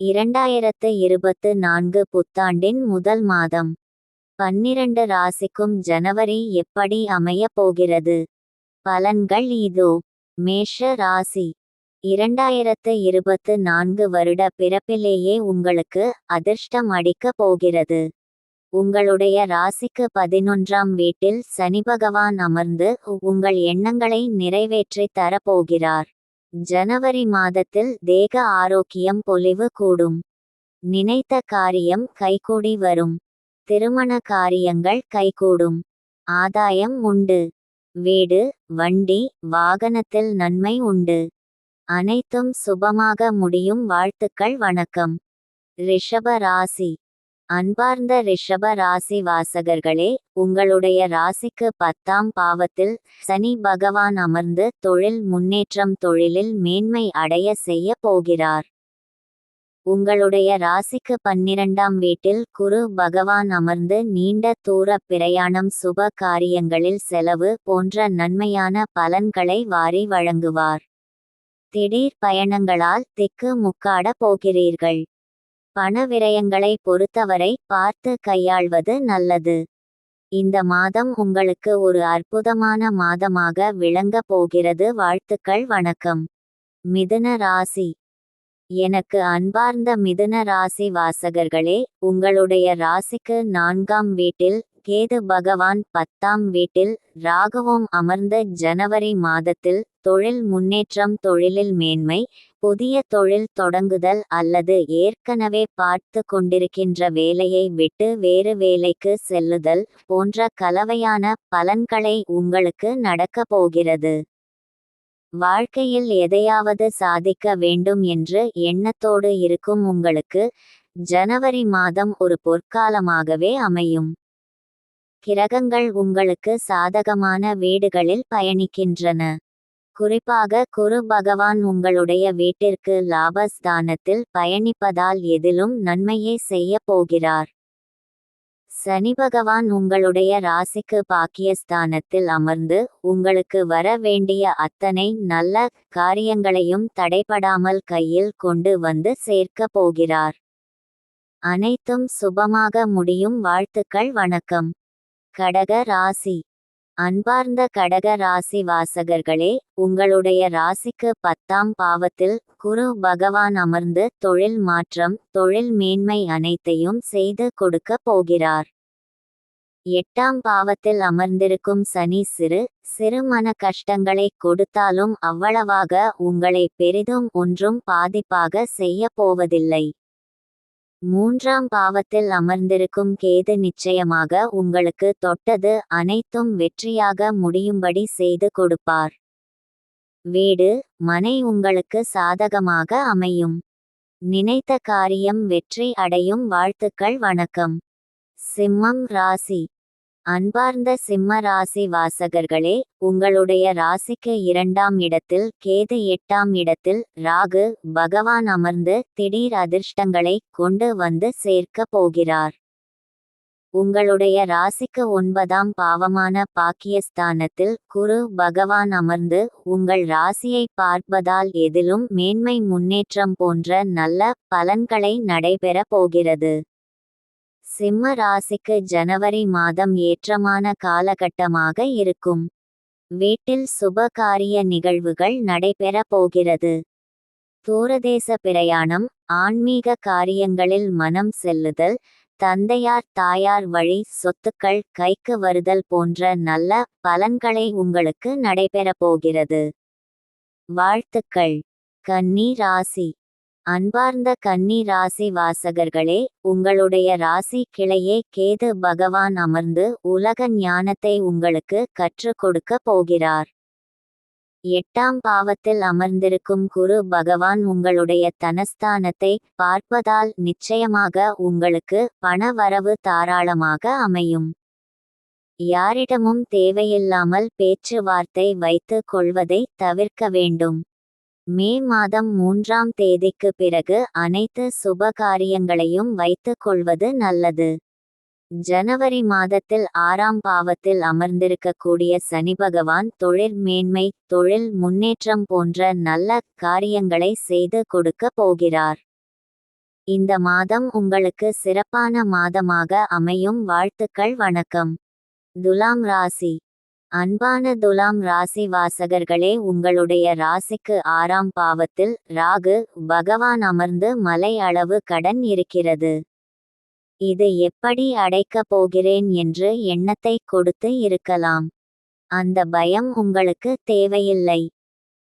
இரண்டாயிரத்து இருபத்து நான்கு புத்தாண்டின் முதல் மாதம். பன்னிரண்டு ராசிக்கும் ஜனவரி எப்படி அமையப் போகிறது? பலன்கள் இதோ. மேஷ ராசி. இரண்டாயிரத்து இருபத்து நான்கு வருட பிறப்பிலேயே உங்களுக்கு அதிர்ஷ்டம் அடிக்கப் போகிறது. உங்களுடைய ராசிக்கு பதினொன்றாம் வீட்டில் சனி பகவான் அமர்ந்து உங்கள் எண்ணங்களை நிறைவேற்றித் தரப்போகிறார் ஜனவரி மாதத்தில் தேக ஆரோக்கியம் பொலிவு கூடும். நினைத்த காரியம் கைகூடி வரும். திருமண காரியங்கள் கைகூடும். ஆதாயம் உண்டு. வீடு வண்டி வாகனத்தில் நன்மை உண்டு. அனைத்தும் சுபமாக முடியும் வாழ்த்துக்கள் வணக்கம். ரிஷப ராசி. அன்பார்ந்த ரிஷப ராசி வாசகர்களே உங்களுடைய ராசிக்கு பத்தாம் பாவத்தில் சனி பகவான் அமர்ந்து தொழில் முன்னேற்றம் தொழிலில் மேன்மை அடைய செய்ய போகிறார். உங்களுடைய ராசிக்கு பன்னிரண்டாம் வீட்டில் குரு பகவான் அமர்ந்து நீண்ட தூர பிரயாணம் சுப காரியங்களில் செலவு போன்ற நன்மையான பலன்களை வாரி வழங்குவார். திடீர் பயணங்களால் திக்கு முக்காட போகிறீர்கள். பண விரயங்களை பொறுத்தவரை பார்த்து கையாள்வது நல்லது. இந்த மாதம் உங்களுக்கு ஒரு அற்புதமான மாதமாக விளங்க போகிறது. வாழ்த்துக்கள் வணக்கம். மிதுன ராசி. எனக்கு அன்பார்ந்த மிதுன ராசி வாசகர்களே உங்களுடைய ராசிக்கு நான்காம் வீட்டில் கேது பகவான் பத்தாம் வீட்டில் ராகவம் அமர்ந்த ஜனவரி மாதத்தில் தொழில் முன்னேற்றம் தொழிலில் மேன்மை புதிய தொழில் தொடங்குதல் அல்லது ஏற்கனவே பார்த்து கொண்டிருக்கின்ற வேலையை விட்டு வேறு வேலைக்கு செல்லுதல் போன்ற கலவையான பலன்களை உங்களுக்கு நடக்கப் போகிறது. வாழ்க்கையில் எதையாவது சாதிக்க வேண்டும் என்று எண்ணத்தோடு இருக்கும் உங்களுக்கு ஜனவரி மாதம் ஒரு பொற்காலமாகவே அமையும். கிரகங்கள் உங்களுக்கு சாதகமான வீடுகளில் பயணிக்கின்றன. குறிப்பாக குரு பகவான் உங்களுடைய வீட்டிற்கு லாபஸ்தானத்தில் பயணிப்பதால் எதிலும் நன்மையே செய்ய போகிறார். சனி பகவான் உங்களுடைய ராசிக்கு பாக்கியஸ்தானத்தில் அமர்ந்து உங்களுக்கு வர வேண்டிய அத்தனை நல்ல காரியங்களையும் தடைபடாமல் கையில் கொண்டு வந்து சேர்க்க போகிறார். அனைத்தும் சுபமாக முடியும். வாழ்த்துக்கள். வணக்கம். கடக ராசி. அன்பார்ந்த கடக ராசி வாசகர்களே உங்களுடைய ராசிக்கு பத்தாம் பாவத்தில் குரு பகவான் அமர்ந்து தொழில் மாற்றம் தொழில் மேன்மை அனைத்தையும் செய்து கொடுக்க போகிறார். எட்டாம் பாவத்தில் அமர்ந்திருக்கும் சனி சிறு சிறுமன கஷ்டங்களை கொடுத்தாலும் அவ்வளவாக உங்களை பெரிதும் ஒன்றும் பாதிப்பாக செய்ய போவதில்லை. மூன்றாம் பாவத்தில் அமர்ந்திருக்கும் கேது நிச்சயமாக உங்களுக்கு தொட்டது அனைத்தும் வெற்றியாக முடியும்படி செய்து கொடுப்பார். வீடு மனை உங்களுக்கு சாதகமாக அமையும். நினைத்த காரியம் வெற்றி அடையும். வாழ்த்துக்கள் வணக்கம். சிம்மம் ராசி. அன்பார்ந்த சிம்ம ராசி வாசகர்களே உங்களுடைய ராசிக்கு இரண்டாம் இடத்தில் கேது எட்டாம் இடத்தில் ராகு பகவான் அமர்ந்து திடீர் அதிர்ஷ்டங்களை கொண்டு வந்து சேர்க்க போகிறார். உங்களுடைய ராசிக்கு ஒன்பதாம் பாவமான பாக்கியஸ்தானத்தில் குரு பகவான் அமர்ந்து உங்கள் ராசியை பார்ப்பதால் எதிலும் மேன்மை முன்னேற்றம் போன்ற நல்ல பலன்களை நடைபெற போகிறது. சிம்ம ராசிக்கு ஜனவரி மாதம் ஏற்றமான காலகட்டமாக இருக்கும். வீட்டில் சுபகாரிய நிகழ்வுகள் நடைபெற போகிறது. தூரதேச பிரயாணம் ஆன்மீக காரியங்களில் மனம் செல்லுதல் தந்தையார் தாயார் வழி சொத்துக்கள் கைக்கு வருதல் போன்ற நல்ல பலன்களை உங்களுக்கு நடைபெற போகிறது. வாழ்த்துக்கள். கன்னி ராசி. அன்பார்ந்த கன்னி ராசி வாசகர்களே உங்களுடைய ராசி கிளையே கேது பகவான் அமர்ந்து உலக ஞானத்தை உங்களுக்கு கற்றுக் கொடுக்க போகிறார். எட்டாம் பாவத்தில் அமர்ந்திருக்கும் குரு பகவான் உங்களுடைய தனஸ்தானத்தை பார்ப்பதால் நிச்சயமாக உங்களுக்கு பண வரவு தாராளமாக அமையும். யாரிடமும் தேவையில்லாமல் பேச்சுவார்த்தை வைத்து கொள்வதை தவிர்க்க வேண்டும். மே மாதம் மூன்றாம் தேதிக்கு பிறகு அனைத்து சுப காரியங்களையும் வைத்துக் கொள்வது நல்லது. ஜனவரி மாதத்தில் ஆறாம் பாவத்தில் அமர்ந்திருக்கக்கூடிய சனி பகவான் தொழில் மேன்மை தொழில் முன்னேற்றம் போன்ற நல்ல காரியங்களை செய்து கொடுக்க போகிறார். இந்த மாதம் உங்களுக்கு சிறப்பான மாதமாக அமையும் வாழ்த்துக்கள் வணக்கம். துலாம் ராசி. அன்பான துலாம் ராசி வாசகர்களே உங்களுடைய ராசிக்கு ஆறாம் பாவத்தில் ராகு பகவான் அமர்ந்து மலை அளவு கடன் இருக்கிறது. இது எப்படி அடைக்கப் போகிறேன் என்று எண்ணத்தை கொடுத்து இருக்கலாம். அந்த பயம் உங்களுக்கு தேவையில்லை.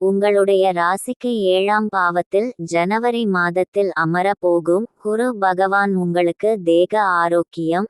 உங்களுடைய ராசிக்கு ஏழாம் பாவத்தில் ஜனவரி மாதத்தில் அமர போகும் குரு பகவான் உங்களுக்கு தேக ஆரோக்கியம்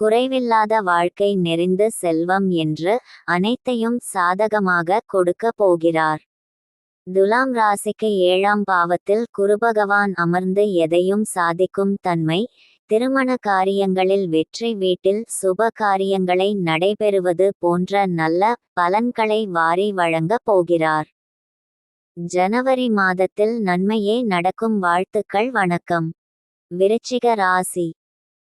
குறைவில்லாத வாழ்க்கை நெறிந்து செல்வம் என்று அனைத்தையும் சாதகமாக கொடுக்க போகிறார். துலாம் ராசிக்கு ஏழாம் பாவத்தில் குருபகவான் அமர்ந்து எதையும் சாதிக்கும் தன்மை திருமண காரியங்களில் வெற்றி வீட்டில் சுப காரியங்களை நடைபெறுவது போன்ற நல்ல பலன்களை வாரி வழங்கப் போகிறார். ஜனவரி மாதத்தில் நன்மையே நடக்கும் வாழ்த்துக்கள் வணக்கம். விருச்சிக ராசி.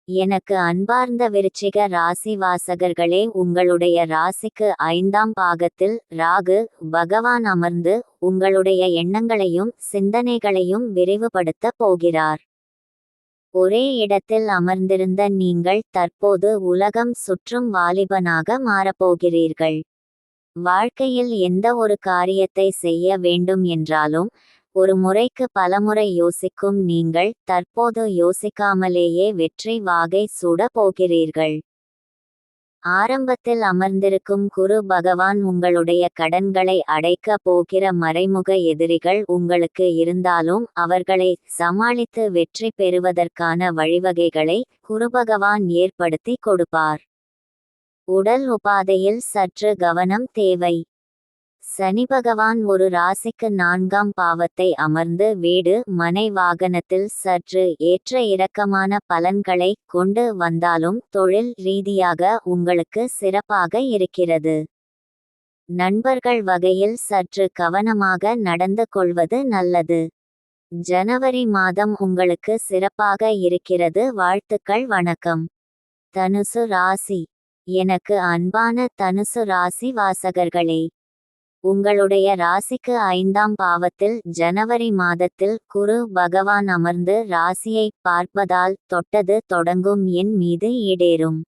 எனக்கு அன்பார்ந்த விருச்சிக ராசி வாசகர்களே உங்களுடைய ராசிக்கு ஐந்தாம் பாகத்தில் ராகு பகவான் அமர்ந்து உங்களுடைய எண்ணங்களையும் சிந்தனைகளையும் விரிவுபடுத்த போகிறார். ஒரே இடத்தில் அமர்ந்திருந்த நீங்கள் தற்போது உலகம் சுற்றும் வாலிபனாக மாறப்போகிறீர்கள். வாழ்க்கையில் எந்த ஒரு காரியத்தை செய்ய வேண்டும் என்றாலும் ஒரு முறைக்கு பலமுறை யோசிக்கும் நீங்கள் தற்போது யோசிக்காமலேயே வெற்றி வாகை சூட போகிறீர்கள். ஆரம்பத்தில் அமர்ந்திருக்கும் குரு பகவான் உங்களுடைய கடன்களை அடைக்க போகிற மறைமுக எதிரிகள் உங்களுக்கு இருந்தாலும் அவர்களை சமாளித்து வெற்றி பெறுவதற்கான வழிவகைகளை குருபகவான் ஏற்படுத்தி கொடுப்பார். உடல் உபாதையில் சற்று கவனம் தேவை. சனி பகவான் ஒரு ராசிக்கு நான்காம் பாவத்தை அமர்ந்து வீடு மனை வாகனத்தில் சற்று ஏற்ற இறக்கமான பலன்களை கொண்டு வந்தாலும் தொழில் ரீதியாக உங்களுக்கு சிறப்பாக இருக்கிறது. நண்பர்கள் வகையில் சற்று கவனமாக நடந்து கொள்வது நல்லது. ஜனவரி மாதம் உங்களுக்கு சிறப்பாக இருக்கிறது. வாழ்த்துக்கள் வணக்கம். தனுசு ராசி. எனக்கு அன்பான தனுசு ராசி வாசகர்களே உங்களுடைய ராசிக்கு ஐந்தாம் பாவத்தில் ஜனவரி மாதத்தில் குரு பகவான் அமர்ந்து ராசியை பார்ப்பதால் தொட்டது தொடங்கும் என் மீது ஈடேறும்.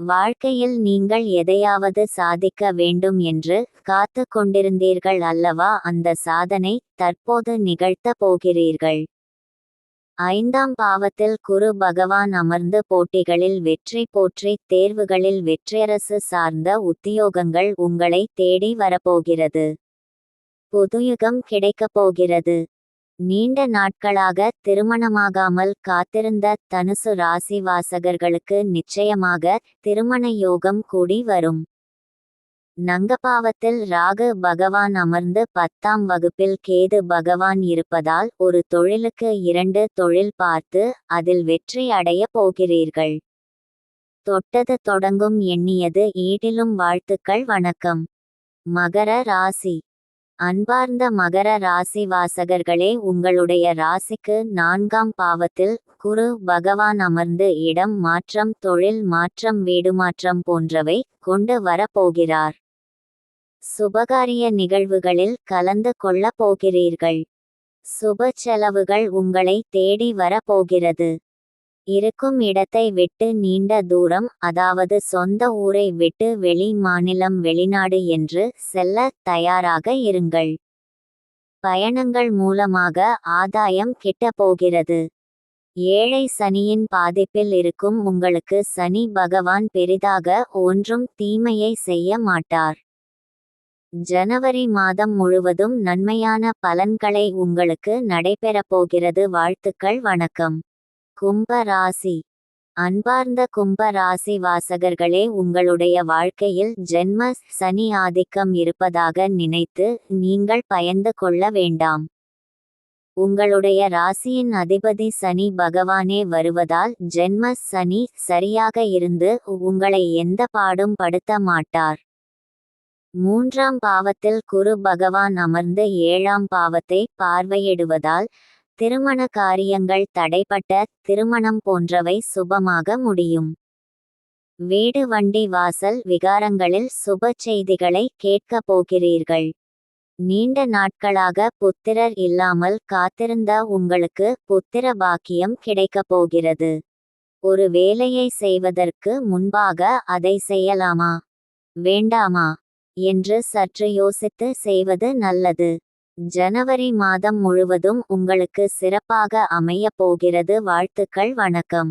வாழ்க்கையில் நீங்கள் எதையாவது சாதிக்க வேண்டும் என்று காத்து கொண்டிருந்தீர்கள் அல்லவா? அந்த சாதனை தற்போது நிகழ்த்த போகிறீர்கள். ஐந்தாம் பாவத்தில் குரு பகவான் அமர்ந்து போட்டிகளில் வெற்றி போற்றி தேர்வுகளில் வெற்றியரசு சார்ந்த உத்தியோகங்கள் உங்களை தேடி வரப்போகிறது. புதுயுகம் கிடைக்கப் போகிறது. நீண்ட நாட்களாக திருமணமாகாமல் காத்திருந்த தனுசு ராசி வாசகர்களுக்கு நிச்சயமாக திருமண யோகம் கூடி வரும். நங்கபாவத்தில் ராகு பகவான் அமர்ந்து பத்தாம் வகுப்பில் கேது பகவான் இருப்பதால் ஒரு தொழிலுக்கு இரண்டு தொழில் பார்த்து அதில் வெற்றி அடைய போகிறீர்கள். தொட்டது தொடங்கும் எண்ணியது ஈடிலும் வாழ்த்துக்கள் வணக்கம். மகர ராசி. அன்பார்ந்த மகர ராசி வாசகர்களே உங்களுடைய ராசிக்கு நான்காம் பாவத்தில் குரு பகவான் அமர்ந்து இடம் மாற்றம் தொழில் மாற்றம் வீடு மாற்றம் போன்றவை கொண்டு வரப்போகிறார். சுபகாரிய நிகழ்வுகளில் கலந்து கொள்ளப் போகிறீர்கள். சுப செலவுகள் உங்களை தேடி வரப்போகிறது. போகிறது இருக்கும் இடத்தை விட்டு நீண்ட தூரம் அதாவது சொந்த ஊரை விட்டு வெளி மாநிலம் வெளிநாடு என்று செல்ல தயாராக இருங்கள். பயணங்கள் மூலமாக ஆதாயம் கிட்ட போகிறது. ஏழை சனியின் பாதிப்பில் இருக்கும் உங்களுக்கு சனி பகவான் பெரிதாக ஒன்றும் தீமையை செய்ய மாட்டார். ஜனவரி மாதம் முழுவதும் நன்மையான பலன்களை உங்களுக்கு நடைபெறப் போகிறது. வாழ்த்துக்கள் வணக்கம். கும்ப ராசி. அன்பார்ந்த கும்ப ராசி வாசகர்களே உங்களுடைய வாழ்க்கையில் ஜென்ம சனி ஆதிக்கம் இருப்பதாக நினைத்து நீங்கள் பயந்து கொள்ள வேண்டாம். உங்களுடைய ராசியின் அதிபதி சனி பகவானே வருவதால் ஜென்ம சனி சரியாக இருந்து உங்களை எந்த பாடும் படுத்த மாட்டார். மூன்றாம் பாவத்தில் குரு பகவான் அமர்ந்து ஏழாம் பாவத்தை பார்வையிடுவதால் திருமண காரியங்கள் தடைப்பட்ட திருமணம் போன்றவை சுபமாக முடியும். வீடு வண்டி வாசல் விகாரங்களில் சுப செய்திகளை கேட்கப் போகிறீர்கள். நீண்ட நாட்களாக புத்திரர் இல்லாமல் காத்திருந்த உங்களுக்கு புத்திர பாக்கியம் கிடைக்கப் போகிறது. ஒரு வேலையை செய்வதற்கு முன்பாக அதை செய்யலாமா? வேண்டாமா? என்று சற்று யோசித்து செய்வது நல்லது. ஜனவரி மாதம் முழுவதும் உங்களுக்கு சிறப்பாக அமையப் போகிறது வாழ்த்துக்கள் வணக்கம்.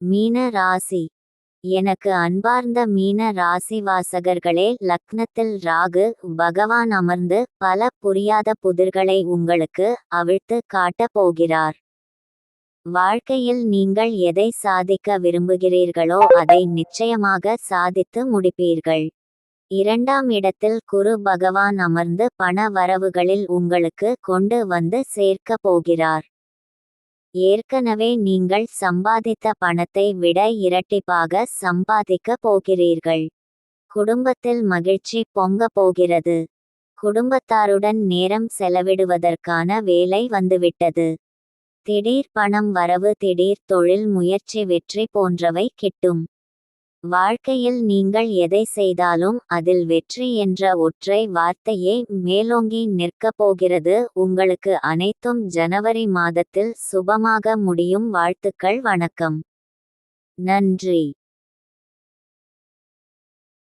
மீன ராசி. எனக்கு அன்பார்ந்த மீன ராசி வாசகர்களே லக்னத்தில் ராகு பகவான் அமர்ந்து பல புரியாத புதிர்களை உங்களுக்கு அவிழ்த்து காட்டப் போகிறார். வாழ்க்கையில் நீங்கள் எதை சாதிக்க விரும்புகிறீர்களோ அதை நிச்சயமாக சாதித்து முடிப்பீர்கள். இரண்டாம் இடத்தில் குரு பகவான் அமர்ந்து பண வரவுகளில் உங்களுக்கு கொண்டு வந்து சேர்க்க போகிறார். ஏற்கனவே நீங்கள் சம்பாதித்த பணத்தை விட இரட்டிப்பாக சம்பாதிக்க போகிறீர்கள். குடும்பத்தில் மகிழ்ச்சி பொங்க போகிறது. குடும்பத்தாருடன் நேரம் செலவிடுவதற்கான வேலை வந்துவிட்டது. திடீர் பணம் வரவு திடீர் தொழில் முயற்சி வெற்றி போன்றவை கிட்டும். வாழ்க்கையில் நீங்கள் எதை செய்தாலும் அதில் வெற்றி என்ற ஒற்றை வார்த்தையே மேலோங்கி நிற்கப் போகிறது. உங்களுக்கு அனைத்தும் ஜனவரி மாதத்தில் சுபமாக முடியும். வாழ்த்துக்கள் வணக்கம். நன்றி.